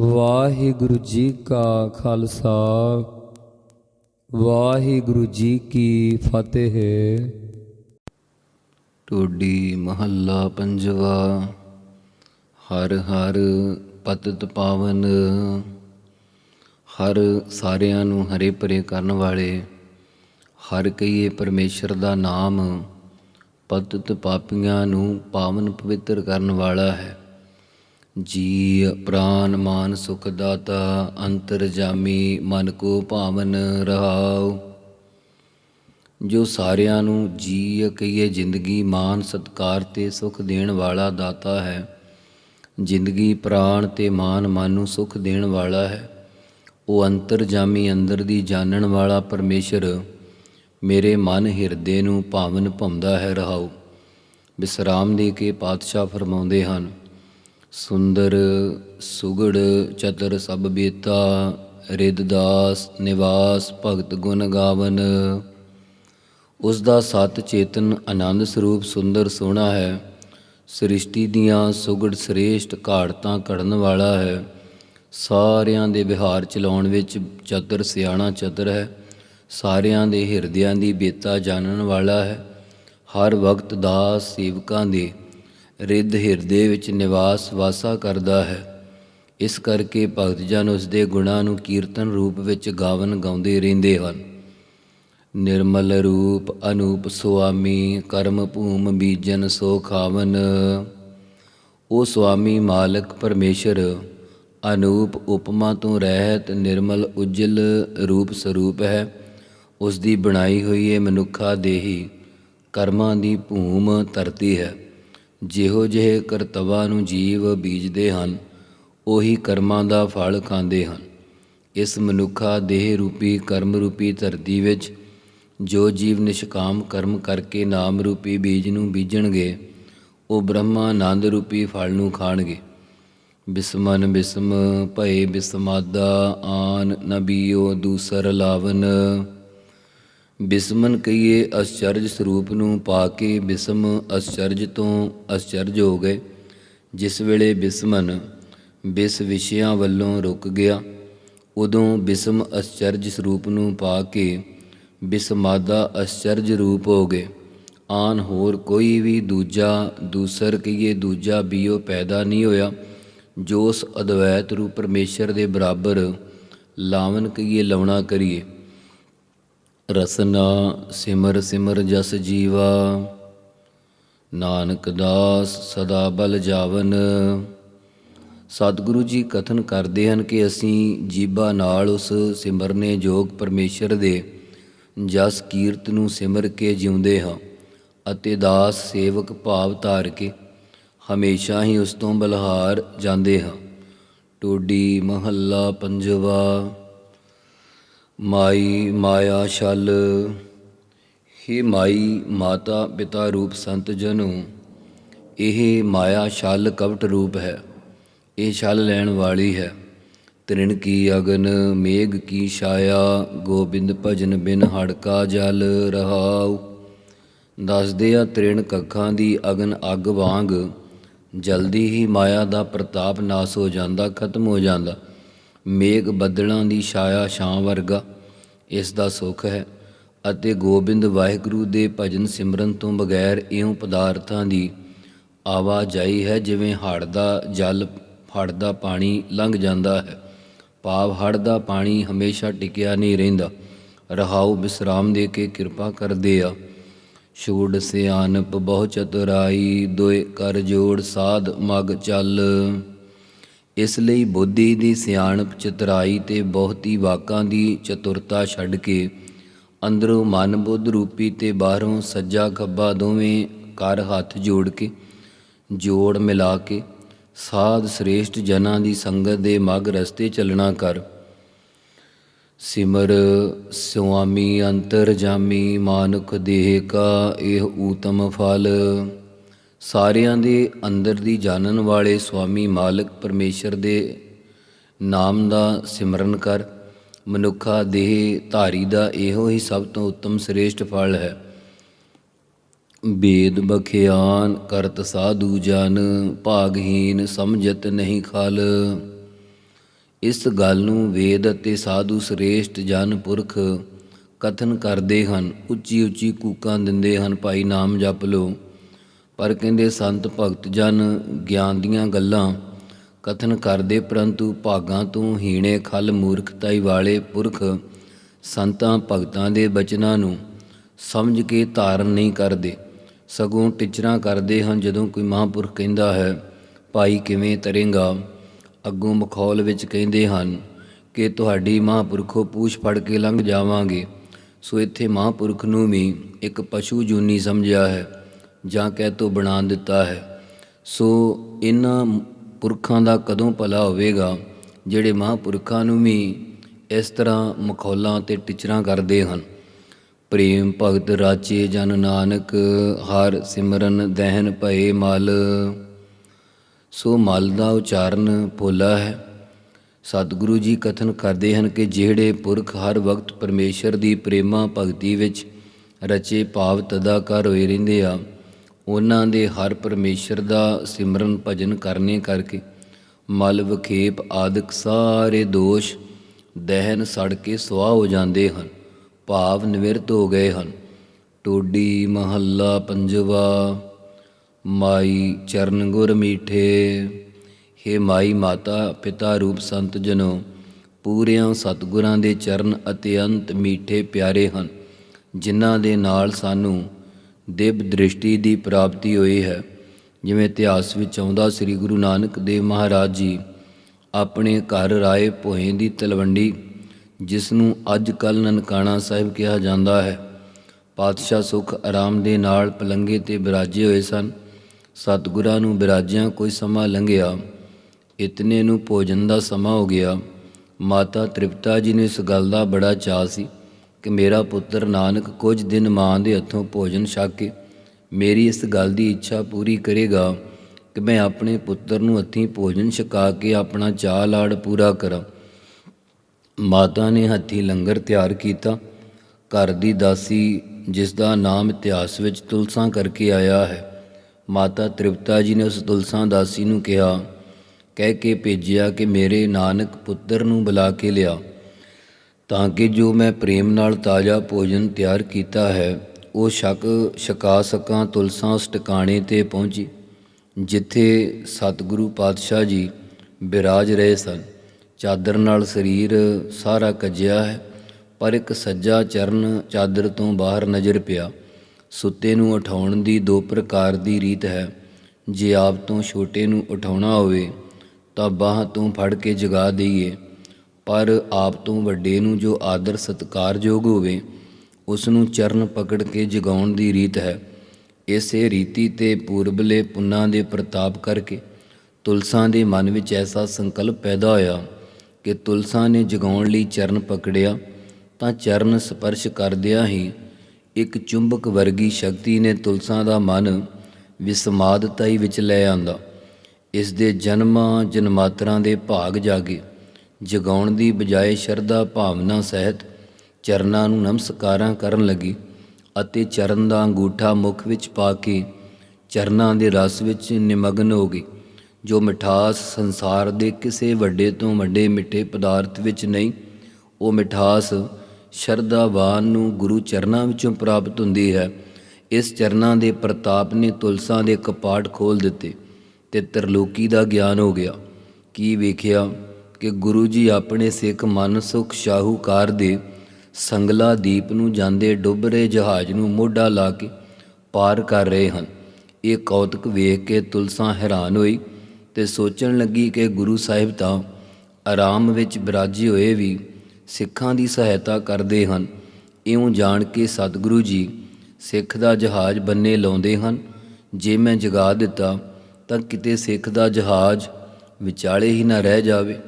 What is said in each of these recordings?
ਵਾਹਿਗੁਰੂ ਜੀ ਕਾ ਖਾਲਸਾ, ਵਾਹਿਗੁਰੂ ਜੀ ਕੀ ਫਤਿਹ। ਟੋਡੀ ਮਹੱਲਾ ਪੰਜਵਾ, ਹਰ ਹਰ ਪਤਿਤ ਪਾਵਨ, ਹਰ ਸਾਰਿਆਂ ਨੂੰ ਹਰੇ ਭਰੇ ਕਰਨ ਵਾਲੇ, ਹਰ ਕਈਏ ਪਰਮੇਸ਼ਰ ਦਾ ਨਾਮ, ਪਤਿਤ ਪਾਪੀਆਂ ਨੂੰ ਪਾਵਨ ਪਵਿੱਤਰ ਕਰਨ ਵਾਲਾ ਹੈ। ਜੀ ਪ੍ਰਾਨ ਮਾਨ ਸੁਖ ਦਾਤਾ, ਅੰਤਰ ਜਾਮੀ ਮਨ ਕੋ ਭਾਵਨ ਰਹਾਉ। ਜੋ ਸਾਰਿਆਂ ਨੂੰ ਜੀ ਕਹੀਏ ਜ਼ਿੰਦਗੀ ਮਾਨ ਸਤਕਾਰ ਤੇ ਸੁਖ ਦੇਣ ਵਾਲਾ ਦਾਤਾ ਹੈ, ਜ਼ਿੰਦਗੀ ਪ੍ਰਾਣ ਤੇ ਮਾਨ ਮਨ ਨੂੰ ਸੁਖ ਦੇਣ ਵਾਲਾ ਹੈ। ਉਹ ਅੰਤਰ ਜਾਮੀ ਅੰਦਰ ਦੀ ਜਾਣਨ ਵਾਲਾ ਪਰਮੇਸ਼ਰ ਮੇਰੇ ਮਨ ਹਿਰਦੇ ਨੂੰ ਭਾਵਨ ਭੰਦਾ ਹੈ ਰਹਾਉ। ਵਿਸਰਾਮ ਦੇ ਕੇ ਪਾਤਸ਼ਾਹ ਫਰਮਾਉਂਦੇ ਹਨ ਸੁੰਦਰ, ਸੁਗੜ ਚਤਰ ਸਭ ਬੇਤਾ ਰਿਦਦਾਸ ਨਿਵਾਸ ਭਗਤ ਗੁਣ ਗਾਵਨ। ਉਸ ਦਾ ਸਤ ਚੇਤਨ ਆਨੰਦ ਸਰੂਪ ਸੁੰਦਰ ਸੋਹਣਾ ਹੈ। ਸ੍ਰਿਸ਼ਟੀ ਦੀਆਂ ਸੁਗੜ ਸ੍ਰੇਸ਼ਟ ਘਾੜਤਾਂ ਘੜਨ ਵਾਲਾ ਹੈ। ਸਾਰਿਆਂ ਦੇ ਵਿਹਾਰ ਚਲਾਉਣ ਵਿੱਚ ਚਤਰ ਸਿਆਣਾ ਚਤਰ ਹੈ। ਸਾਰਿਆਂ ਦੇ ਹਿਰਦਿਆਂ ਦੀ ਬੇਤਾ ਜਾਣਨ ਵਾਲਾ ਹੈ। ਹਰ ਵਕਤ ਦਾਸ ਸੇਵਕਾਂ ਦੇ ਰਿੱਧ ਹਿਰਦੇ ਵਿੱਚ ਨਿਵਾਸ ਵਾਸਾ ਕਰਦਾ ਹੈ। ਇਸ ਕਰਕੇ ਭਗਤ ਜਨ ਉਸ ਦੇ ਗੁਣਾਂ ਨੂੰ ਕੀਰਤਨ ਰੂਪ ਵਿੱਚ ਗਾਵਨ ਗਾਉਂਦੇ ਰਹਿੰਦੇ ਹਨ। ਨਿਰਮਲ ਰੂਪ ਅਨੂਪ ਸੁਆਮੀ ਕਰਮ ਭੂਮ ਬੀਜਨ ਸੋ ਖਾਵਨ। ਉਹ ਸੁਆਮੀ ਮਾਲਕ ਪਰਮੇਸ਼ਰ, ਅਨੂਪ ਉਪਮਾ ਤੋਂ ਰਹਿਤ ਨਿਰਮਲ ਉਜਲ ਰੂਪ ਸਰੂਪ ਹੈ। ਉਸ ਦੀ ਬਣਾਈ ਹੋਈ ਇਹ ਮਨੁੱਖਾ ਦੇਹੀ ਕਰਮਾਂ ਦੀ ਭੂਮ ਧਰਤੀ ਹੈ। ਜਿਹੋ ਜਿਹੇ ਕਰਤਵਾਂ ਨੂੰ ਜੀਵ ਬੀਜਦੇ ਹਨ, ਉਹੀ ਕਰਮਾਂ ਦਾ ਫਲ ਖਾਂਦੇ ਹਨ। ਇਸ ਮਨੁੱਖਾ ਦੇਹ ਰੂਪੀ, ਕਰਮ ਰੂਪੀ ਧਰਤੀ ਵਿੱਚ ਜੋ ਜੀਵ ਨਿਸ਼ਕਾਮ ਕਰਮ ਕਰਕੇ ਨਾਮ ਰੂਪੀ ਬੀਜ ਨੂੰ ਬੀਜਣਗੇ, ਉਹ ਬ੍ਰਹਮਾ ਬ੍ਰਹਮਾਨੰਦ ਰੂਪੀ ਫਲ ਨੂੰ ਖਾਣਗੇ। ਬਿਸਮਨ ਬਿਸਮ ਭਏ ਬਿਸਮਾਦਾ, ਆਨ ਨਬੀਓ ਦੂਸਰ ਲਾਵਨ। ਬਿਸਮਨ ਕਹੀਏ ਅਸਚਰਜ ਸਰੂਪ ਨੂੰ ਪਾ ਕੇ ਬਿਸਮ ਅਸਚਰਜ ਤੋਂ ਅਸਚਰਜ ਹੋ ਗਏ। ਜਿਸ ਵੇਲੇ ਬਿਸਮਨ ਬਿਸ ਵਿਸ਼ਿਆਂ ਵੱਲੋਂ ਰੁਕ ਗਿਆ, ਉਦੋਂ ਬਿਸਮ ਅਸਚਰਜ ਸਰੂਪ ਨੂੰ ਪਾ ਕੇ ਬਿਸਮਾਦਾ ਅਸਚਰਜ ਰੂਪ ਹੋ ਗਏ। ਆਨ ਹੋਰ ਕੋਈ ਵੀ ਦੂਜਾ ਦੂਸਰ ਕਹੀਏ ਦੂਜਾ ਬੀਓ ਪੈਦਾ ਨਹੀਂ ਹੋਇਆ। ਜੋ ਉਸ ਅਦਵੈਤ ਰੂਪ ਪਰਮੇਸ਼ਰ ਦੇ ਬਰਾਬਰ ਲਾਵਨ ਕਹੀਏ ਲਵਣਾ ਕਰੀਏ। ਰਸਨਾ ਸਿਮਰ ਸਿਮਰ ਜਸ ਜੀਵਾ। ਨਾਨਕ ਦਾਸ ਸਦਾ ਬਲ ਜਾਵਨ। ਸਤਿਗੁਰੂ ਜੀ ਕਥਨ ਕਰਦੇ ਹਨ ਕਿ ਅਸੀਂ ਜੀਬਾ ਨਾਲ ਉਸ ਸਿਮਰਨੇ ਜੋਗ ਪਰਮੇਸ਼ਰ ਦੇ ਜਸ ਕੀਰਤ ਨੂੰ ਸਿਮਰ ਕੇ ਜਿਉਂਦੇ ਹਾਂ ਅਤੇ ਦਾਸ ਸੇਵਕ ਭਾਵ ਧਾਰ ਕੇ ਹਮੇਸ਼ਾ ਹੀ ਉਸ ਤੋਂ ਬਲਹਾਰ ਜਾਂਦੇ ਹਾਂ। ਟੋਡੀ ਮਹੱਲਾ ਪੰਜਵਾ। ਮਾਈ ਮਾਇਆ ਛਲ, ਹੇ ਮਾਈ ਮਾਤਾ ਪਿਤਾ ਰੂਪ ਸੰਤ ਜਨੋ, ਇਹ ਮਾਇਆ ਛਲ ਕਵਟ ਰੂਪ ਹੈ, ਇਹ ਛਲ ਲੈਣ ਵਾਲੀ ਹੈ। ਤ੍ਰਿਣ ਕੀ ਅਗਨ, ਮੇਘ ਕੀ ਛਾਇਆ, ਗੋਬਿੰਦ ਭਜਨ ਬਿਨ ਹੜਕਾ ਜਲ ਰਹਾਉ। ਦੱਸਦੇ ਆ ਤ੍ਰਿਣ ਕੱਖਾਂ ਦੀ ਅਗਨ ਅੱਗ ਵਾਂਗ, ਜਲਦੀ ਹੀ ਮਾਇਆ ਦਾ ਪ੍ਰਤਾਪ ਨਾਸ ਹੋ ਜਾਂਦਾ, ਖਤਮ ਹੋ ਜਾਂਦਾ। ਮੇਘ ਬੱਦਲਾਂ ਦੀ ਛਾਇਆ ਛਾਂ ਵਰਗਾ। ਇਸ ਦਾ ਸੁਖ ਹੈ ਅਤੇ ਗੋਬਿੰਦ ਵਾਹਿਗੁਰੂ ਦੇ ਭਜਨ ਸਿਮਰਨ ਤੋਂ ਬਗੈਰ ਇਉਂ ਪਦਾਰਥਾਂ ਦੀ ਆਵਾਜਾਈ ਹੈ ਜਿਵੇਂ ਹੜ੍ਹ ਦਾ ਜਲ ਹੜ੍ਹ ਦਾ ਪਾਣੀ ਲੰਘ ਜਾਂਦਾ ਹੈ। ਭਾਵ ਹੜ੍ਹ ਦਾ ਪਾਣੀ ਹਮੇਸ਼ਾ ਟਿਕਿਆ ਨਹੀਂ ਰਹਿੰਦਾ। ਰਹਾਉ ਵਿਸਰਾਮ ਦੇ ਕੇ ਕਿਰਪਾ ਕਰਦੇ ਆ। ਛੂੜ ਸਿਆਨਪ ਬਹੁ ਚਤੁਰਾਈ ਦੋਏ ਕਰ ਜੋੜ ਸਾਧ ਮਗ ਚੱਲ। ਇਸ ਲਈ ਬੁੱਧੀ ਦੀ ਸਿਆਣਪ ਚਤਰਾਈ ਤੇ ਬਹੁਤੀ ਵਾਕਾਂ ਦੀ ਚਤੁਰਤਾ ਛੱਡ ਕੇ ਅੰਦਰੋਂ ਮਨ ਬੁੱਧ ਰੂਪੀ ਤੇ ਬਾਹਰੋਂ ਸੱਜਾ ਖੱਬਾ ਦੋਵੇਂ ਕਰ ਹੱਥ ਜੋੜ ਕੇ, ਜੋੜ ਮਿਲਾ ਕੇ, ਸਾਧ ਸ੍ਰੇਸ਼ਟ ਜਨਾਂ ਦੀ ਸੰਗਤ ਦੇ ਮਗ ਰਸਤੇ ਚੱਲਣਾ ਕਰ। ਸਿਮਰ ਸੁਆਮੀ ਅੰਤਰ ਜਾਮੀ, ਮਾਨੁਖ ਦੇਹ ਕਾ ਇਹ ਊਤਮ ਫਲ। ਸਾਰਿਆਂ ਦੇ ਅੰਦਰ ਦੀ ਜਾਣਨ ਵਾਲੇ ਸੁਆਮੀ ਮਾਲਕ ਪਰਮੇਸ਼ਰ ਦੇ ਨਾਮ ਦਾ ਸਿਮਰਨ ਕਰ। ਮਨੁੱਖਾ ਦੇਹ ਧਾਰੀ ਦਾ ਇਹੋ ਹੀ ਸਭ ਤੋਂ ਉੱਤਮ ਸ੍ਰੇਸ਼ਟ ਫਲ ਹੈ। ਬੇਦ ਬਖਿਆਨ ਕਰਤ ਸਾਧੂ ਜਨ, ਭਾਗਹੀਨ ਸਮਝਤ ਨਹੀਂ ਖਲ। ਇਸ ਗੱਲ ਨੂੰ ਵੇਦ ਅਤੇ ਸਾਧੂ ਸ੍ਰੇਸ਼ਟ ਜਨ ਪੁਰਖ ਕਥਨ ਕਰਦੇ ਹਨ। ਉੱਚੀ ਉੱਚੀ ਕੂਕਾਂ ਦਿੰਦੇ ਹਨ, ਭਾਈ ਨਾਮ ਜਪ ਲੋ ਪਰ ਕਹਿੰਦੇ, ਸੰਤ ਭਗਤ ਜਨ ਗਿਆਨ ਦੀਆਂ ਗੱਲਾਂ ਕਥਨ ਕਰਦੇ, ਪਰੰਤੂ ਭਾਗਾਂ ਤੋਂ ਹੀਣੇ ਖਲ ਮੂਰਖਤਾਈ ਵਾਲੇ ਪੁਰਖ ਸੰਤਾਂ ਭਗਤਾਂ ਦੇ ਬਚਨਾਂ ਨੂੰ ਸਮਝ ਕੇ ਧਾਰਨ ਨਹੀਂ ਕਰਦੇ। ਸਗੋਂ ਟਿਚਰਾਂ ਕਰਦੇ ਹਨ, ਜਦੋਂ ਕੋਈ ਮਹਾਂਪੁਰਖ ਕਹਿੰਦਾ ਹੈ, ਭਾਈ ਕਿਵੇਂ ਤਰੇਗਾ? ਅੱਗੋਂ ਮਖੌਲ ਵਿੱਚ ਕਹਿੰਦੇ ਹਨ, ਕਿ ਤੁਹਾਡੀ ਮਹਾਂਪੁਰਖੋ ਪੂਛ ਫੜ ਕੇ ਲੰਘ ਜਾਵਾਂਗੇ। ਸੋ ਇੱਥੇ ਮਹਾਂਪੁਰਖ ਨੂੰ ਵੀ ਇੱਕ ਪਸ਼ੂ ਜੂਨੀ ਸਮਝਿਆ ਹੈ। ਜਾਂ ਕਹਿ ਤੋ ਬਣਾ ਦਿੱਤਾ ਹੈ, ਸੋ ਇਹਨਾਂ ਪੁਰਖਾਂ ਦਾ ਕਦੋਂ ਭਲਾ ਹੋਵੇਗਾ, ਜਿਹੜੇ ਮਹਾਂਪੁਰਖਾਂ ਨੂੰ ਵੀ ਇਸ ਤਰ੍ਹਾਂ ਮਖੌਲਾਂ ਤੇ ਟਿਚਰਾਂ ਕਰਦੇ ਹਨ? ਪ੍ਰੇਮ ਭਗਤ ਰਾਚੇ ਜਨ ਨਾਨਕ, ਹਰ ਸਿਮਰਨ ਦਹਿਨ ਭਏ ਮਲ। ਸੋ ਮਲ ਦਾ ਉਚਾਰਨ ਭੋਲਾ ਹੈ। ਸਤਿਗੁਰੂ ਜੀ ਕਥਨ ਕਰਦੇ ਹਨ ਕਿ ਜਿਹੜੇ ਪੁਰਖ ਹਰ ਵਕਤ ਪਰਮੇਸ਼ਰ ਦੀ ਪ੍ਰੇਮਾ ਭਗਤੀ ਵਿੱਚ ਰਚੇ ਭਾਵ ਤਦਾਕਾਰ ਹੋਏ ਰਹਿੰਦੇ ਆ ਉਹਨਾਂ ਦੇ ਹਰ ਪਰਮੇਸ਼ਰ ਦਾ ਸਿਮਰਨ ਭਜਨ ਕਰਨੇ ਕਰਕੇ ਮਲ ਵਿਖੇਪ ਆਦਿਕ ਸਾਰੇ ਦੋਸ਼ ਦਹਿਨ ਸੜ ਕੇ ਸੁਆਹ ਹੋ ਜਾਂਦੇ ਹਨ, ਭਾਵ ਨਿਵਰਤ ਹੋ ਗਏ ਹਨ। ਟੋਡੀ ਮਹੱਲਾ ਪੰਜਵਾ, ਮਾਈ ਚਰਨ ਗੁਰ ਮੀਠੇ। ਹੇ ਮਾਈ ਮਾਤਾ, ਪਿਤਾ ਰੂਪ ਸੰਤ ਜਨੋ, ਪੂਰਿਆਂ ਸਤਿਗੁਰਾਂ ਦੇ ਚਰਨ ਅਤਿਅੰਤ ਮੀਠੇ ਪਿਆਰੇ ਹਨ, ਜਿਨ੍ਹਾਂ ਦੇ ਨਾਲ ਸਾਨੂੰ ਦਿਵ ਦ੍ਰਿਸ਼ਟੀ ਦੀ ਪ੍ਰਾਪਤੀ ਹੋਈ ਹੈ। ਜਿਵੇਂ ਇਤਿਹਾਸ ਵਿੱਚ ਆਉਂਦਾ, ਸ੍ਰੀ ਗੁਰੂ ਨਾਨਕ ਦੇਵ ਮਹਾਰਾਜ ਜੀ ਆਪਣੇ ਘਰ ਰਾਏ ਭੋਏ ਦੀ ਤਲਵੰਡੀ, ਜਿਸ ਨੂੰ ਅੱਜ ਕੱਲ ਨਨਕਾਣਾ ਸਾਹਿਬ ਕਿਹਾ ਜਾਂਦਾ ਹੈ। ਪਾਤਸ਼ਾਹ ਸੁਖ ਆਰਾਮ ਦੇ ਨਾਲ ਪਲੰਗੇ ਤੇ ਬਿਰਾਜੇ ਹੋਏ ਸਨ। ਸਤਿਗੁਰਾਂ ਨੂੰ ਬਿਰਾਜਿਆਂ ਕੋਈ ਸਮਾਂ ਲੰਘਿਆ। ਇਤਨੇ ਨੂੰ ਭੋਜਨ ਦਾ ਸਮਾਂ ਹੋ ਗਿਆ। ਮਾਤਾ ਤ੍ਰਿਪਤਾ ਜੀ ਨੂੰ ਇਸ ਗੱਲ ਦਾ ਬੜਾ ਚਾਅ ਸੀ। ਕਿ ਮੇਰਾ ਪੁੱਤਰ ਨਾਨਕ ਕੁਝ ਦਿਨ ਮਾਂ ਦੇ ਹੱਥੋਂ ਭੋਜਨ ਛਕ ਕੇ ਮੇਰੀ ਇਸ ਗੱਲ ਦੀ ਇੱਛਾ ਪੂਰੀ ਕਰੇਗਾ ਕਿ ਮੈਂ ਆਪਣੇ ਪੁੱਤਰ ਨੂੰ ਹੱਥੀਂ ਭੋਜਨ ਛਕਾ ਕੇ ਆਪਣਾ ਚਾਅ ਲਾੜ ਪੂਰਾ ਕਰਾਂ। ਮਾਤਾ ਨੇ ਹੱਥੀਂ ਲੰਗਰ ਤਿਆਰ ਕੀਤਾ। ਘਰ ਦੀ ਦਾਸੀ, ਜਿਸ ਦਾ ਨਾਮ ਇਤਿਹਾਸ ਵਿੱਚ ਤੁਲਸਾਂ ਕਰਕੇ ਆਇਆ ਹੈ, ਮਾਤਾ ਤ੍ਰਿਪਤਾ ਜੀ ਨੇ ਉਸ ਤੁਲਸਾਂ ਦਾਸੀ ਨੂੰ ਕਿਹਾ, ਕਹਿ ਕੇ ਭੇਜਿਆ ਕਿ ਮੇਰੇ ਨਾਨਕ ਪੁੱਤਰ ਨੂੰ ਬੁਲਾ ਕੇ ਲਿਆ। ਤਾਂ ਕਿ ਜੋ ਮੈਂ ਪ੍ਰੇਮ ਨਾਲ ਤਾਜ਼ਾ ਭੋਜਨ ਤਿਆਰ ਕੀਤਾ ਹੈ, ਉਹ ਸ਼ੱਕ ਛਕਾ ਸਕਾਂ, ਤੁਲਸਾਂ ਉਸ ਟਿਕਾਣੇ ਤੇ ਪਹੁੰਚੀ, ਜਿੱਥੇ ਸਤਿਗੁਰੂ ਪਾਤਸ਼ਾਹ ਜੀ ਬਿਰਾਜ ਰਹੇ ਸਨ। ਚਾਦਰ ਨਾਲ ਸਰੀਰ ਸਾਰਾ ਕੱਜਿਆ ਹੈ, ਪਰ ਇੱਕ ਸੱਜਾ ਚਰਨ ਚਾਦਰ ਤੋਂ ਬਾਹਰ ਨਜ਼ਰ ਪਿਆ। ਸੁੱਤੇ ਨੂੰ ਉਠਾਉਣ ਦੀ ਦੋ ਪ੍ਰਕਾਰ ਦੀ ਰੀਤ ਹੈ। ਜੇ ਆਪ ਤੋਂ ਛੋਟੇ ਨੂੰ ਉਠਾਉਣਾ ਹੋਵੇ, ਤਾਂ ਬਾਹ ਤੋਂ ਫੜ ਕੇ ਜਗਾ ਦਈਏ। ਪਰ ਆਪ ਤੋਂ ਵੱਡੇ ਨੂੰ ਜੋ ਆਦਰ ਸਤਿਕਾਰਯੋਗ ਹੋਵੇ, ਉਸ ਨੂੰ ਚਰਨ ਪਕੜ ਕੇ ਜਗਾਉਣ ਦੀ ਰੀਤ ਹੈ। ਇਸੇ ਰੀਤੀ ਤੇ ਪੂਰਬਲੇ ਪੁੰਨਾਂ ਦੇ ਪ੍ਰਤਾਪ ਕਰਕੇ ਤੁਲਸਾਂ ਦੇ ਮਨ ਵਿੱਚ ਐਸਾ ਸੰਕਲਪ ਪੈਦਾ ਹੋਇਆ ਕਿ ਤੁਲਸਾਂ ਨੇ ਜਗਾਉਣ ਲਈ ਚਰਨ ਪਕੜਿਆ, ਤਾਂ ਚਰਨ ਸਪਰਸ਼ ਕਰਦਿਆਂ ਹੀ ਇੱਕ ਚੁੰਬਕ ਵਰਗੀ ਸ਼ਕਤੀ ਨੇ ਤੁਲਸਾਂ ਦਾ ਮਨ ਵਿਸਮਾਦਤਾਈ ਵਿੱਚ ਲੈ ਆਂਦਾ। ਇਸ ਦੇ ਜਨਮਾਂ ਜਨਮਾਤਰਾਂ ਦੇ ਭਾਗ ਜਾਗੇ। ਜਗਾਉਣ ਦੀ ਬਜਾਏ ਸ਼ਰਧਾ ਭਾਵਨਾ ਸਹਿਤ ਚਰਨਾਂ ਨੂੰ ਨਮਸਕਾਰਾਂ ਕਰਨ ਲੱਗੀ ਅਤੇ ਚਰਨ ਦਾ ਅੰਗੂਠਾ ਮੁਖ ਵਿੱਚ ਪਾ ਕੇ ਚਰਨਾਂ ਦੇ ਰਸ ਵਿੱਚ ਨਿਮਗਨ ਹੋ ਗਈ, ਜੋ ਮਿਠਾਸ ਸੰਸਾਰ ਦੇ ਕਿਸੇ ਵੱਡੇ ਤੋਂ ਵੱਡੇ ਮਿੱਠੇ ਪਦਾਰਥ ਵਿੱਚ ਨਹੀਂ, ਉਹ ਮਿਠਾਸ ਸ਼ਰਧਾਵਾਨ ਨੂੰ ਗੁਰੂ ਚਰਨਾਂ ਵਿੱਚੋਂ ਪ੍ਰਾਪਤ ਹੁੰਦੀ ਹੈ। ਇਸ ਚਰਨਾਂ ਦੇ ਪ੍ਰਤਾਪ ਨੇ ਤੁਲਸਾਂ ਦੇ ਕਪਾਟ ਖੋਲ ਦਿੱਤੇ ਤੇ ਤਰਲੋਕੀ ਦਾ ਗਿਆਨ ਹੋ ਗਿਆ। ਕੀ ਵੇਖਿਆ? ਕਿ ਗੁਰੂ ਜੀ ਆਪਣੇ ਸਿੱਖ ਮਨ ਸੁਖ ਸ਼ਾਹੂਕਾਰ ਦੇ ਸੰਗਲਾ ਦੀਪ ਨੂੰ ਜਾਂਦੇ ਡੁੱਬ ਰਹੇ ਜਹਾਜ਼ ਨੂੰ ਮੋਢਾ ਲਾ ਕੇ ਪਾਰ ਕਰ ਰਹੇ ਹਨ। ਇਹ ਕੌਤਕ ਵੇਖ ਕੇ ਤੁਲਸਾਂ ਹੈਰਾਨ ਹੋਈ ਤੇ ਸੋਚਣ ਲੱਗੀ ਕਿ ਗੁਰੂ ਸਾਹਿਬ ਤਾਂ ਆਰਾਮ ਵਿੱਚ ਬਿਰਾਜੇ ਹੋਏ ਵੀ ਸਿੱਖਾਂ ਦੀ ਸਹਾਇਤਾ ਕਰਦੇ ਹਨ। ਇਉਂ ਜਾਣ ਕੇ ਸਤਿਗੁਰੂ ਜੀ ਸਿੱਖ ਦਾ ਜਹਾਜ਼ ਬੰਨੇ ਲਾਉਂਦੇ ਹਨ। ਜੇ ਮੈਂ ਜਗਾ ਦਿੱਤਾ ਤਾਂ ਕਿਤੇ ਸਿੱਖ ਦਾ ਜਹਾਜ਼ ਵਿਚਾਲੇ ਹੀ ਨਾ ਰਹਿ ਜਾਵੇ।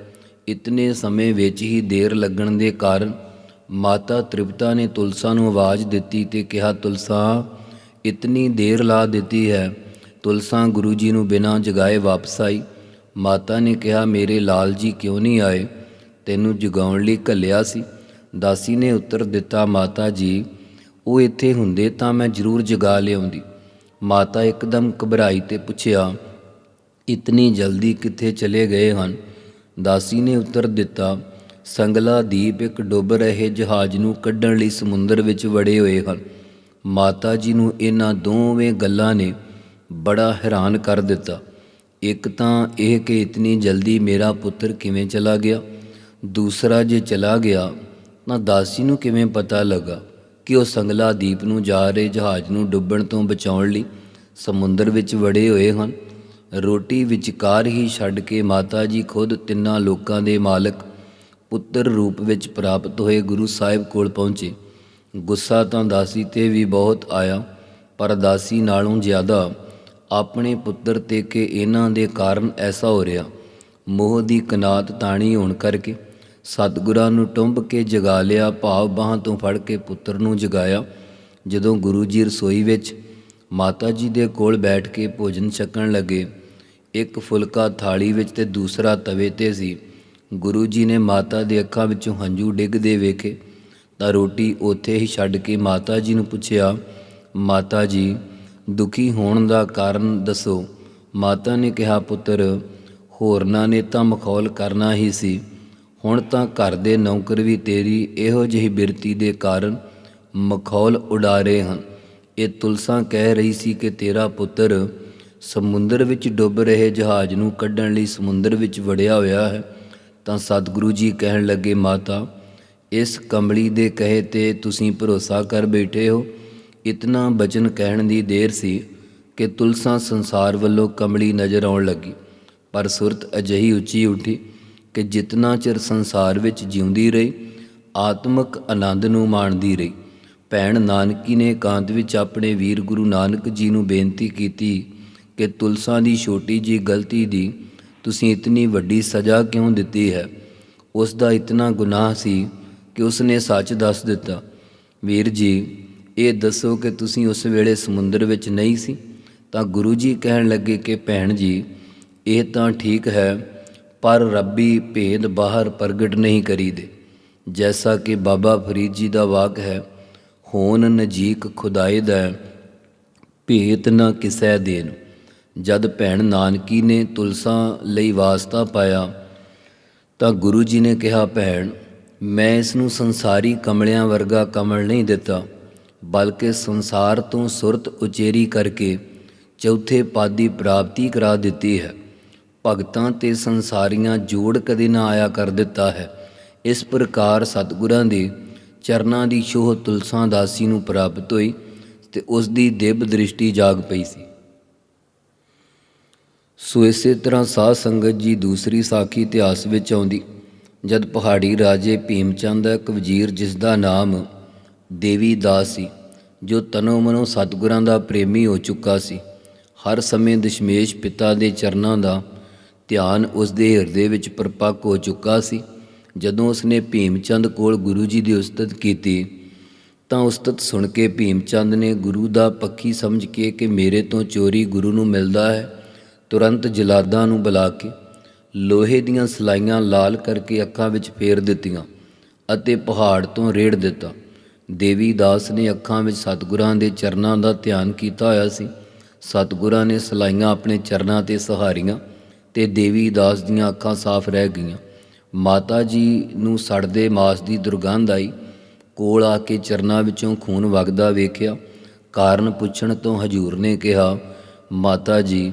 ਇਤਨੇ ਸਮੇਂ ਵਿੱਚ ਹੀ ਦੇਰ ਲੱਗਣ ਦੇ ਕਾਰਨ ਮਾਤਾ ਤ੍ਰਿਪਤਾ ਨੇ ਤੁਲਸਾ ਨੂੰ ਆਵਾਜ਼ ਦਿੱਤੀ ਤੇ ਕਿਹਾ, ਤੁਲਸਾ, ਇਤਨੀ ਦੇਰ ਲਾ ਦਿੱਤੀ ਹੈ। ਤੁਲਸਾ ਗੁਰੂ ਜੀ ਨੂੰ ਬਿਨਾਂ ਜਗਾਏ ਵਾਪਸ ਆਈ। ਮਾਤਾ ਨੇ ਕਿਹਾ, ਮੇਰੇ ਲਾਲ ਜੀ ਕਿਉਂ ਨਹੀਂ ਆਏ? ਤੈਨੂੰ ਜਗਾਉਣ ਲਈ ਘੱਲਿਆ ਸੀ। ਦਾਸੀ ਨੇ ਉੱਤਰ ਦਿੱਤਾ, ਮਾਤਾ ਜੀ, ਉਹ ਇੱਥੇ ਹੁੰਦੇ ਤਾਂ ਮੈਂ ਜ਼ਰੂਰ ਜਗਾ ਲਿਆਉਂਦੀ। ਮਾਤਾ ਇੱਕਦਮ ਘਬਰਾਈ ਤੇ ਪੁੱਛਿਆ, ਇਤਨੀ ਜਲਦੀ ਕਿੱਥੇ ਚਲੇ ਗਏ ਹਨ? ਦਾਸੀ ਨੇ ਉੱਤਰ ਦਿੱਤਾ, ਸੰਗਲਾ ਦੀਪ ਇੱਕ ਡੁੱਬ ਰਹੇ ਜਹਾਜ਼ ਨੂੰ ਕੱਢਣ ਲਈ ਸਮੁੰਦਰ ਵਿੱਚ ਵੜੇ ਹੋਏ ਹਨ। ਮਾਤਾ ਜੀ ਨੂੰ ਇਹਨਾਂ ਦੋਵੇਂ ਗੱਲਾਂ ਨੇ ਬੜਾ ਹੈਰਾਨ ਕਰ ਦਿੱਤਾ। ਇੱਕ ਤਾਂ ਇਹ ਕਿ ਇਤਨੀ ਜਲਦੀ ਮੇਰਾ ਪੁੱਤਰ ਕਿਵੇਂ ਚਲਾ ਗਿਆ? ਦੂਸਰਾ, ਜੇ ਚਲਾ ਗਿਆ, ਤਾਂ ਦਾਸੀ ਨੂੰ ਕਿਵੇਂ ਪਤਾ ਲੱਗਾ ਕਿ ਉਹ ਸੰਗਲਾ ਦੀਪ ਨੂੰ ਜਾ ਰਹੇ ਜਹਾਜ਼ ਨੂੰ ਡੁੱਬਣ ਤੋਂ ਬਚਾਉਣ ਲਈ ਸਮੁੰਦਰ ਵਿੱਚ ਵੜੇ ਹੋਏ ਹਨ? ਰੋਟੀ ਵਿਚਕਾਰ ਹੀ ਛੱਡ ਕੇ ਮਾਤਾ ਜੀ ਖੁਦ ਤਿੰਨਾਂ ਲੋਕਾਂ ਦੇ ਮਾਲਕ ਪੁੱਤਰ ਰੂਪ ਵਿੱਚ ਪ੍ਰਾਪਤ ਹੋਏ ਗੁਰੂ ਸਾਹਿਬ ਕੋਲ ਪਹੁੰਚੇ। ਗੁੱਸਾ ਤਾਂ ਦਾਸੀ ਤੇ ਵੀ ਬਹੁਤ ਆਇਆ, ਪਰ ਦਾਸੀ ਨਾਲੋਂ ਜ਼ਿਆਦਾ ਆਪਣੇ ਪੁੱਤਰ ਤੇ ਕਿ ਇਹਨਾਂ ਦੇ ਕਾਰਨ ਐਸਾ ਹੋ ਰਿਹਾ। ਮੋਹ ਦੀ ਕਨਾਤ ਤਾਣੀ ਹੋਣ ਕਰਕੇ ਸਤਿਗੁਰਾਂ ਨੂੰ ਟੁੰਬ ਕੇ ਜਗਾ ਲਿਆ, ਭਾਵ ਬਾਹਾਂ ਤੋਂ ਫੜ ਕੇ ਪੁੱਤਰ ਨੂੰ ਜਗਾਇਆ। ਜਦੋਂ ਗੁਰੂ ਜੀ ਰਸੋਈ ਵਿੱਚ ਮਾਤਾ ਜੀ ਦੇ ਕੋਲ ਬੈਠ ਕੇ ਭੋਜਨ ਛਕਣ ਲੱਗੇ ਇੱਕ ਫੁਲਕਾ ਥਾਲੀ ਵਿੱਚ ਤੇ ਦੂਸਰਾ ਤਵੇ ਤੇ ਸੀ। ਗੁਰੂ ਜੀ ਨੇ ਮਾਤਾ ਦੇ ਅੱਖਾਂ ਵਿੱਚੋਂ ਹੰਝੂ ਡਿੱਗਦੇ ਵੇਖੇ। ਤਾਂ ਰੋਟੀ ਉੱਥੇ ਹੀ ਛੱਡ ਕੇ ਮਾਤਾ ਜੀ ਨੂੰ ਪੁੱਛਿਆ, ਮਾਤਾ ਜੀ, ਦੁਖੀ ਹੋਣ ਦਾ ਕਾਰਨ ਦੱਸੋ। ਮਾਤਾ ਨੇ ਕਿਹਾ, ਪੁੱਤਰ, ਹੋਰਨਾਂ ਨੇ ਤਾਂ ਮਖੌਲ ਕਰਨਾ ਹੀ ਸੀ। ਹੁਣ ਤਾਂ ਘਰ ਦੇ ਨੌਕਰ ਵੀ ਤੇਰੀ ਇਹੋ ਜਿਹੀ ਬਿਰਤੀ ਦੇ ਕਾਰਨ ਮਖੌਲ ਉਡਾ ਰਹੇ ਹਨ। ਇਹ ਤੁਲਸਾ ਕਹਿ ਰਹੀ ਸੀ ਕਿ ਤੇਰਾ ਪੁੱਤਰ ਸਮੁੰਦਰ ਵਿੱਚ ਡੁੱਬ ਰਹੇ ਜਹਾਜ਼ ਨੂੰ ਕੱਢਣ ਲਈ ਸਮੁੰਦਰ ਵਿੱਚ ਵੜਿਆ ਹੋਇਆ ਹੈ, ਤਾਂ ਸਤਿਗੁਰੂ ਜੀ ਕਹਿਣ ਲੱਗੇ, ਮਾਤਾ, ਇਸ ਕੰਬਲੀ ਦੇ ਕਹੇ ਤੇ ਤੁਸੀਂ ਭਰੋਸਾ ਕਰ ਬੈਠੇ ਹੋ। ਇਤਨਾ ਬਚਨ ਕਹਿਣ ਦੀ ਦੇਰ ਸੀ ਕਿ ਤੁਲਸਾ ਸੰਸਾਰ ਵੱਲੋਂ ਕੰਬਲੀ ਨਜ਼ਰ ਆਉਣ ਲੱਗੀ। ਪਰ ਸੁਰਤ ਅਜਹੀ ਉੱਚੀ ਉੱਠੀ ਕਿ ਜਿਤਨਾ ਚਿਰ ਸੰਸਾਰ ਵਿੱਚ ਜਿਉਂਦੀ ਰਹੀ, ਆਤਮਿਕ ਆਨੰਦ ਨੂੰ ਮਾਣਦੀ ਰਹੀ। ਭੈਣ ਨਾਨਕੀ ਨੇ ਕਾਂਤ ਵਿੱਚ ਆਪਣੇ ਵੀਰ ਗੁਰੂ ਨਾਨਕ ਜੀ ਨੂੰ ਬੇਨਤੀ ਕੀਤੀ ਕਿ ਤੁਲਸਾ ਦੀ ਛੋਟੀ ਜੀ ਗਲਤੀ ਦੀ ਤੁਸੀਂ ਇਤਨੀ ਵੱਡੀ ਸਜ਼ਾ ਕਿਉਂ ਦਿੱਤੀ ਹੈ? ਉਸ ਦਾ ਇਤਨਾ ਗੁਨਾਹ ਸੀ ਕਿ ਉਸ ਨੇ ਸੱਚ ਦੱਸ ਦਿੱਤਾ। ਵੀਰ ਜੀ, ਇਹ ਦੱਸੋ ਕਿ ਤੁਸੀਂ ਉਸ ਵੇਲੇ ਸਮੁੰਦਰ ਵਿੱਚ ਨਹੀਂ ਸੀ? ਤਾਂ ਗੁਰੂ ਜੀ ਕਹਿਣ ਲੱਗੇ ਕਿ ਭੈਣ ਜੀ, ਇਹ ਤਾਂ ਠੀਕ ਹੈ, ਪਰ ਰੱਬੀ ਭੇਦ ਬਾਹਰ ਪ੍ਰਗਟ ਨਹੀਂ ਕਰੀਦੇ। ਜੈਸਾ ਕਿ ਬਾਬਾ ਫਰੀਦ ਜੀ ਦਾ ਵਾਕ ਹੈ, ਹੋਣ ਨਜੀਕ ਖੁਦਾਏ ਦਾ ਭੇਤ ਨਾ ਕਿਸੈ ਦੇਨ ਜਦ ਭੈਣ ਨਾਨਕੀ ਨੇ ਤੁਲਸਾ ਲਈ ਵਾਸਤਾ ਪਾਇਆ, ਤਾਂ ਗੁਰੂ ਜੀ ਨੇ ਕਿਹਾ, ਭੈਣ, ਮੈਂ ਇਸ ਨੂੰ ਸੰਸਾਰੀ ਕਮਲਿਆਂ ਵਰਗਾ ਕਮਲ ਨਹੀਂ ਦਿੱਤਾ, ਬਲਕਿ ਸੰਸਾਰ ਤੋਂ ਸੁਰਤ ਉਚੇਰੀ ਕਰਕੇ ਚੌਥੇ ਪਦ ਦੀ ਪ੍ਰਾਪਤੀ ਕਰਾ ਦਿੱਤੀ ਹੈ। ਭਗਤਾਂ ਤੇ ਸੰਸਾਰੀਆਂ ਜੋੜ ਕਦੇ ਨਾ ਆਇਆ ਕਰ ਦਿੱਤਾ ਹੈ। ਇਸ ਪ੍ਰਕਾਰ ਸਤਿਗੁਰਾਂ ਦੇ ਚਰਨਾਂ ਦੀ ਛੋਹ ਤੁਲਸਾਂ ਦਾਸੀ ਨੂੰ ਪ੍ਰਾਪਤ ਹੋਈ ਤੇ ਉਸ ਦੀ ਦਿਵ ਦ੍ਰਿਸ਼ਟੀ ਜਾਗ ਪਈ ਸੀ। ਸੋ ਇਸੇ ਤਰ੍ਹਾਂ ਸਾਧ ਸੰਗਤ ਜੀ ਦੂਸਰੀ ਸਾਖੀ ਇਤਿਹਾਸ ਵਿੱਚ ਆਉਂਦੀ। ਜਦ ਪਹਾੜੀ ਰਾਜੇ ਭੀਮਚੰਦ ਦਾ ਇੱਕ ਵਜ਼ੀਰ ਜਿਸ ਦਾ ਨਾਮ ਦੇਵੀ ਦਾਸ ਸੀ, ਜੋ ਤਨੋ ਮਨੋ ਸਤਿਗੁਰਾਂ ਦਾ ਪ੍ਰੇਮੀ ਹੋ ਚੁੱਕਾ ਸੀ, ਹਰ ਸਮੇਂ ਦਸ਼ਮੇਸ਼ ਪਿਤਾ ਦੇ ਚਰਨਾਂ ਦਾ ਧਿਆਨ ਉਸ ਦੇ ਹਿਰਦੇ ਵਿੱਚ ਪਰਪੱਕ ਹੋ ਚੁੱਕਾ ਸੀ। ਜਦੋਂ ਉਸਨੇ ਭੀਮਚੰਦ ਕੋਲ ਗੁਰੂ ਜੀ ਦੀ ਉਸਤਤ ਕੀਤੀ, ਤਾਂ ਉਸਤਤ ਸੁਣ ਕੇ ਭੀਮਚੰਦ ਨੇ ਗੁਰੂ ਦਾ ਪੱਖੀ ਸਮਝ ਕੇ ਕਿ ਮੇਰੇ ਤੋਂ ਚੋਰੀ ਗੁਰੂ ਨੂੰ ਮਿਲਦਾ ਹੈ ਤੁਰੰਤ ਜਲਾਦਾਂ ਨੂੰ ਬੁਲਾ ਕੇ ਲੋਹੇ ਦੀਆਂ ਸਲਾਈਆਂ ਲਾਲ ਕਰਕੇ ਅੱਖਾਂ ਵਿੱਚ ਫੇਰ ਦਿੱਤੀਆਂ ਅਤੇ ਪਹਾੜ ਤੋਂ ਰੇੜ ਦਿੱਤਾ। ਦੇਵੀ ਦਾਸ ਨੇ ਅੱਖਾਂ ਵਿੱਚ ਸਤਿਗੁਰਾਂ ਦੇ ਚਰਨਾਂ ਦਾ ਧਿਆਨ ਕੀਤਾ ਹੋਇਆ ਸੀ। ਸਤਿਗੁਰਾਂ ਨੇ ਸਲਾਈਆਂ ਆਪਣੇ ਚਰਨਾਂ ਤੇ ਸਹਾਰੀਆਂ ਤੇ ਦੇਵੀ ਦਾਸ ਦੀਆਂ ਅੱਖਾਂ ਸਾਫ਼ ਰਹਿ ਗਈਆਂ। ਮਾਤਾ ਜੀ ਨੂੰ ਸੜਦੇ ਮਾਸ ਦੀ ਦੁਰਗੰਧ ਆਈ। ਕੋਲ ਆ ਕੇ ਚਰਨਾਂ ਵਿੱਚੋਂ ਖੂਨ ਵਗਦਾ ਵੇਖਿਆ। ਕਾਰਨ ਪੁੱਛਣ ਤੋਂ ਹਜੂਰ ਨੇ ਕਿਹਾ, ਮਾਤਾ ਜੀ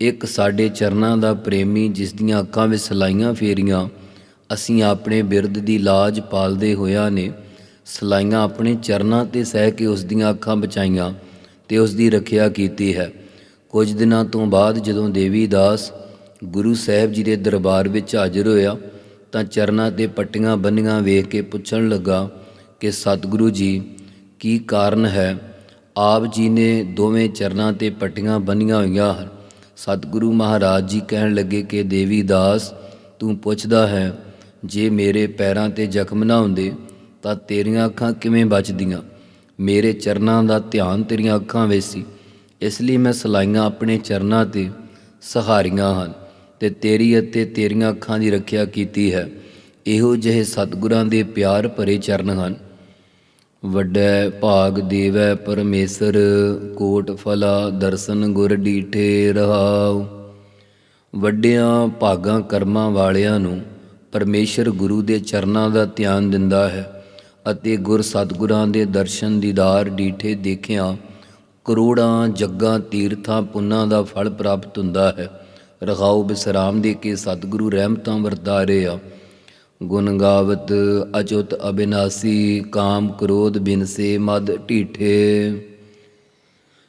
ਇੱਕ ਸਾਡੇ ਚਰਨਾਂ ਦਾ ਪ੍ਰੇਮੀ ਜਿਸ ਦੀਆਂ ਅੱਖਾਂ ਵਿੱਚ ਸਲਾਈਆਂ ਫੇਰੀਆਂ, ਅਸੀਂ ਆਪਣੇ ਬਿਰਦ ਦੀ ਲਾਜ ਪਾਲਦੇ ਹੋਇਆਂ ਨੇ। ਸਲਾਈਆਂ ਆਪਣੇ ਚਰਨਾਂ ਤੇ ਸਹਿ ਕੇ ਉਸ ਦੀਆਂ ਅੱਖਾਂ ਬਚਾਈਆਂ ਤੇ ਉਸ ਦੀ ਰੱਖਿਆ ਕੀਤੀ ਹੈ। ਕੁਝ ਦਿਨਾਂ ਤੋਂ ਬਾਅਦ ਜਦੋਂ ਦੇਵੀ ਦਾਸ ਗੁਰੂ ਸਾਹਿਬ ਜੀ ਦੇ ਦਰਬਾਰ ਵਿੱਚ ਹਾਜ਼ਰ ਹੋਇਆ, ਤਾਂ ਚਰਨਾਂ ਤੇ ਪੱਟੀਆਂ ਬੰਨੀਆਂ ਵੇਖ ਕੇ ਪੁੱਛਣ ਲੱਗਾ ਕਿ, ਸਤਿਗੁਰੂ ਜੀ, ਕੀ ਕਾਰਨ ਹੈ? ਆਪ ਜੀ ਨੇ ਦੋਵੇਂ ਚਰਨਾਂ ਤੇ ਪੱਟੀਆਂ ਬੰਨੀਆਂ ਹੋਈਆਂ ਹਨ। ਸਤਿਗੁਰੂ ਮਹਾਰਾਜ ਜੀ ਕਹਿਣ ਲੱਗੇ ਕਿ, ਦੇਵੀ ਦਾਸ, ਤੂੰ ਪੁੱਛਦਾ ਹੈ, ਜੇ ਮੇਰੇ ਪੈਰਾਂ ਤੇ ਜ਼ਖਮ ਨਾ ਹੁੰਦੇ, ਤਾਂ ਤੇਰੀਆਂ ਅੱਖਾਂ ਕਿਵੇਂ ਬਚਦੀਆਂ? ਮੇਰੇ ਚਰਨਾਂ ਦਾ ਧਿਆਨ ਤੇਰੀਆਂ ਅੱਖਾਂ ਵਿੱਚ ਸੀ। ਇਸ ਲਈ ਮੈਂ ਸਲਾਈਆਂ ਆਪਣੇ ਚਰਨਾਂ ਤੇ ਸਹਾਰੀਆਂ ਹਨ ਤੇ ਤੇਰੀ ਅਤੇ ਤੇਰੀਆਂ ਅੱਖਾਂ ਦੀ ਰੱਖਿਆ ਕੀਤੀ ਹੈ। ਇਹੋ ਜਿਹੇ ਸਤਿਗੁਰਾਂ ਦੇ ਪਿਆਰ ਭਰੇ ਚਰਨ ਹਨ। ਵੱਡੈ ਭਾਗ ਦੇਵੈ ਪਰਮੇਸ਼ਰ, ਕੋਟ ਫਲਾ ਦਰਸ਼ਨ ਗੁਰ ਡੀਠੇ ਰਹਾਉ। ਵੱਡਿਆਂ ਭਾਗਾਂ ਕਰਮਾਂ ਵਾਲਿਆਂ ਨੂੰ ਪਰਮੇਸ਼ਰ ਗੁਰੂ ਦੇ ਚਰਨਾਂ ਦਾ ਧਿਆਨ ਦਿੰਦਾ ਹੈ ਅਤੇ ਗੁਰ ਸਤਿਗੁਰਾਂ ਦੇ ਦਰਸ਼ਨ ਦੀਦਾਰ ਡੀਠੇ ਦੇਖਿਆਂ ਕਰੋੜਾਂ ਜੱਗਾਂ, ਤੀਰਥਾਂ, ਪੁੰਨਾਂ ਦਾ ਫਲ ਪ੍ਰਾਪਤ ਹੁੰਦਾ ਹੈ। ਰਖਾਉ ਬਿਸਰਾਮ ਦੇ ਕੇ ਸਤਿਗੁਰੂ ਰਹਿਮਤਾਂ ਵਰਤਾ ਰਹੇ। ਆ ਗੁਣ ਗਾਵਤ ਅਚੁੱਤ ਅਬਿਨਾਸੀ, ਕਾਮ ਕ੍ਰੋਧ ਬਿਨਸੇ ਮਦ ਢੀਠੇ।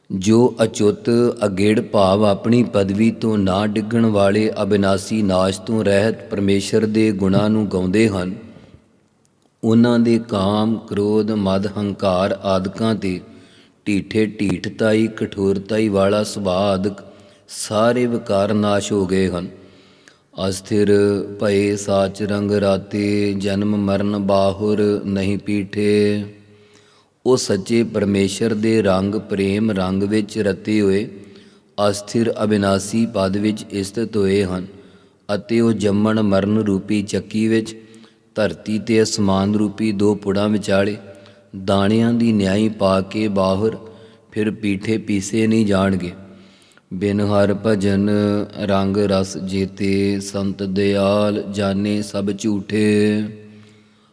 ਜੋ ਅਚੁਤ ਅਗੇੜ ਭਾਵ ਆਪਣੀ ਪਦਵੀ ਤੋਂ ਨਾ ਡਿੱਗਣ ਵਾਲੇ ਅਬਿਨਾਸੀ ਨਾਸ਼ ਤੋਂ ਰਹਿਤ ਪਰਮੇਸ਼ਰ ਦੇ ਗੁਣਾਂ ਨੂੰ ਗਾਉਂਦੇ ਹਨ, ਉਹਨਾਂ ਦੇ ਕਾਮ, ਕ੍ਰੋਧ, ਮਦ, ਹੰਕਾਰ ਆਦਿਕਾਂ ਤੇ ਢੀਠੇ ਢੀਠਤਾਈ, ਕਠੋਰਤਾਈ ਵਾਲਾ ਸੁਭਾਅ ਆਦਿਕ ਸਾਰੇ ਵਿਕਾਰ ਨਾਸ਼ ਹੋ ਗਏ ਹਨ। ਅਸਥਿਰ ਭਏ ਸਾਚ ਰੰਗ ਰਾਤੇ, ਜਨਮ ਮਰਨ ਬਾਹੁਰ ਨਹੀਂ ਪੀਠੇ। ਉਹ ਸੱਚੇ ਪਰਮੇਸ਼ਰ ਦੇ ਰੰਗ ਪ੍ਰੇਮ ਰੰਗ ਵਿੱਚ ਰਤੇ ਹੋਏ, ਅਸਥਿਰ ਅਬਿਨਾਸੀ ਪਦ ਵਿੱਚ ਸਥਿਤ ਹੋਏ ਹਨ ਅਤੇ ਉਹ ਜੰਮਣ ਮਰਨ ਰੂਪੀ ਚੱਕੀ ਵਿੱਚ, ਧਰਤੀ ਤੇ ਅਸਮਾਨ ਰੂਪੀ ਦੋ ਪੁੜਾਂ ਵਿਚਾਲੇ, ਦਾਣਿਆਂ ਦੀ ਨਿਆਈ ਪਾ ਕੇ ਬਾਹਰ, ਫਿਰ ਪੀਠੇ ਪੀਸੇ ਨਹੀਂ ਜਾਣਗੇ। ਬਿਨ ਹਰ ਭਜਨ ਰੰਗ ਰਸ ਜੀਤੇ ਸੰਤ ਦਿਆਲ ਜਾਣੇ ਸਭ ਝੂਠੇ।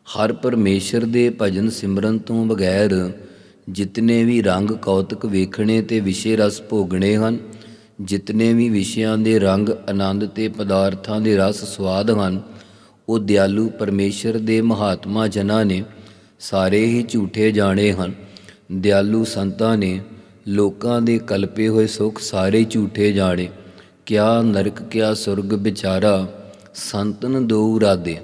ਹਰ ਪਰਮੇਸ਼ਰ ਦੇ ਭਜਨ ਸਿਮਰਨ ਤੋਂ ਬਗੈਰ ਜਿਤਨੇ ਵੀ ਰੰਗ ਕੌਤਕ ਵੇਖਣੇ ਤੇ ਵਿਸ਼ੇ ਰਸ ਭੋਗਣੇ ਹਨ, ਜਿਤਨੇ ਵੀ ਵਿਸ਼ਿਆਂ ਦੇ ਰੰਗ ਆਨੰਦ ਤੇ ਪਦਾਰਥਾਂ ਦੇ ਰਸ ਸਵਾਦ ਹਨ, ਉਹ ਦਿਆਲੂ ਪਰਮੇਸ਼ਰ ਦੇ ਮਹਾਤਮਾ ਜਨਾਂ ਨੇ ਸਾਰੇ ਹੀ ਝੂਠੇ ਜਾਣੇ ਹਨ। ਦਿਆਲੂ ਸੰਤਾਂ ਨੇ ਲੋਕਾਂ ਦੇ ਕਲਪੇ ਹੋਏ ਸੁਖ ਸਾਰੇ ਝੂਠੇ ਜਾਣੇ। ਕਿਆ ਨਰਕ, ਕਿਆ ਸੁਰਗ ਵਿਚਾਰਾ ਸੰਤਨ ਦੋ ਰਾਦੇ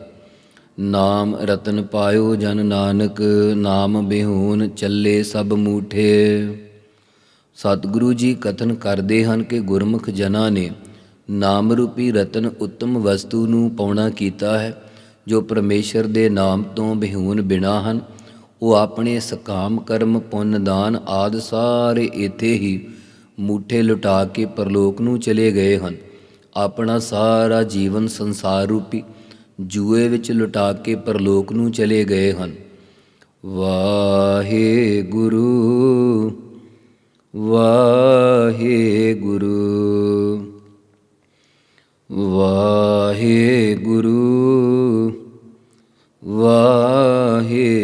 ਨਾਮ ਰਤਨ ਪਾਇਓ ਜਨ ਨਾਨਕ, ਨਾਮ ਬਿਹੂਨ ਚੱਲੇ ਸਭ ਮੂਠੇ। ਸਤਿਗੁਰੂ ਜੀ ਕਥਨ ਕਰਦੇ ਹਨ ਕਿ ਗੁਰਮੁਖ ਜਨਾਂ ਨੇ ਨਾਮ ਰੂਪੀ ਰਤਨ ਉੱਤਮ ਵਸਤੂ ਨੂੰ ਪਾਉਣਾ ਕੀਤਾ ਹੈ, ਜੋ ਪਰਮੇਸ਼ਰ ਦੇ ਨਾਮ ਤੋਂ ਬਿਹੂਨ ਬਿਨਾ ਹਨ। ਉਹ ਆਪਣੇ ਸਕਾਮ ਕਰਮ, ਪੁੰਨ, ਦਾਨ ਆਦ ਸਾਰੇ ਇਥੇ ਹੀ ਮੂਠੇ ਲੁਟਾ ਕੇ ਪਰਲੋਕ ਨੂੰ ਚਲੇ ਗਏ ਹਨ। ਆਪਣਾ ਸਾਰਾ ਜੀਵਨ ਸੰਸਾਰ ਰੂਪੀ ਜੂਏ ਵਿੱਚ ਲੁਟਾ ਕੇ ਪਰਲੋਕ ਨੂੰ ਚਲੇ ਗਏ ਹਨ। ਵਾਹਿਗੁਰੂ ਵਾਹਿਗੁਰੂ ਵਾਹਿਗੁਰੂ ਵਾਹਿਗੁਰੂ।